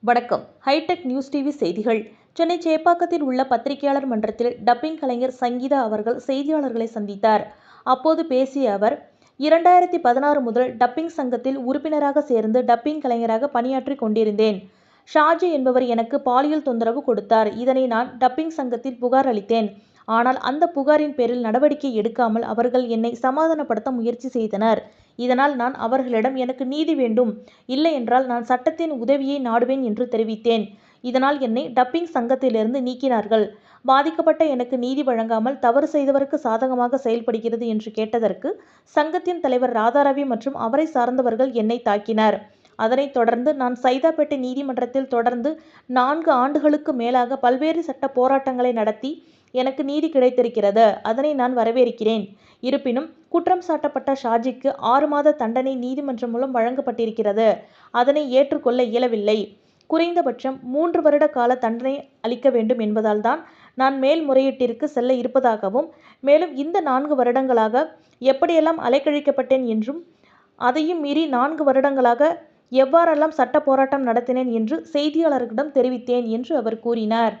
வணக்கம். Hitech news TV செய்திகள். சென்னை சேப்பாக்கத்தில் உள்ள பத்திரிகையாளர் மன்றத்தில் டப்பிங் கலைஞர் சங்கீதா அவர்கள் செய்தியாளர்களை சந்தித்தார். அப்போது பேசிய அவர் இரண்டாயிரத்தி பதினாறு முதல் டப்பிங் சங்கத்தில் உறுப்பினராக சேர்ந்து டப்பிங் கலைஞராக பணியாற்றி கொண்டிருந்தேன். ஷாஜி என்பவர் எனக்கு பாலியல் தொந்தரவு கொடுத்தார். இதனை நான் டப்பிங் சங்கத்தில் புகார் அளித்தேன். ஆனால் அந்த புகாரின் பேரில் நடவடிக்கை எடுக்காமல் அவர்கள் என்னை சமாதானப்படுத்த முயற்சி செய்தனர். இதனால் நான் அவர்களிடம் எனக்கு நீதி வேண்டும். இல்லை என்றால் நான் சட்டத்தின் உதவியை நாடுவேன் என்று தெரிவித்தேன். இதனால் என்னை டப்பிங் சங்கத்திலிருந்து நீக்கினார்கள். பாதிக்கப்பட்ட எனக்கு நீதி வழங்காமல் தவறு செய்தவருக்கு சாதகமாக செயல்படுகிறது என்று கேட்டதற்கு சங்கத்தின் தலைவர் ராதாரவி மற்றும் அவரை சார்ந்தவர்கள் என்னை தாக்கினர். அதனைத் தொடர்ந்து நான் சைதாப்பேட்டை நீதிமன்றத்தில் தொடர்ந்து நான்கு ஆண்டுகளுக்கு மேலாக பல்வேறு சட்ட போராட்டங்களை நடத்தி எனக்கு நீதி கிடைத்திருக்கிறது. அதனை நான் வரவேற்கிறேன். இருப்பினும் குற்றம் சாட்டப்பட்ட ஷாஜிக்கு ஆறு மாத தண்டனை நீதிமன்றம் மூலம் வழங்கப்பட்டிருக்கிறது. அதனை ஏற்றுக்கொள்ள இயலவில்லை. குறைந்தபட்சம் மூன்று வருட கால தண்டனை அளிக்க வேண்டும் என்பதால் தான் நான் மேல்முறையீட்டிற்கு செல்ல இருப்பதாகவும் மேலும் இந்த நான்கு வருடங்களாக எப்படியெல்லாம் அலைக்கழிக்கப்பட்டேன் என்றும் அதையும் மீறி நான்கு வருடங்களாக எவ்வாறெல்லாம் சட்ட போராட்டம் நடத்தினேன் என்று செய்தியாளர்களிடம் தெரிவித்தேன் என்று அவர் கூறினார்.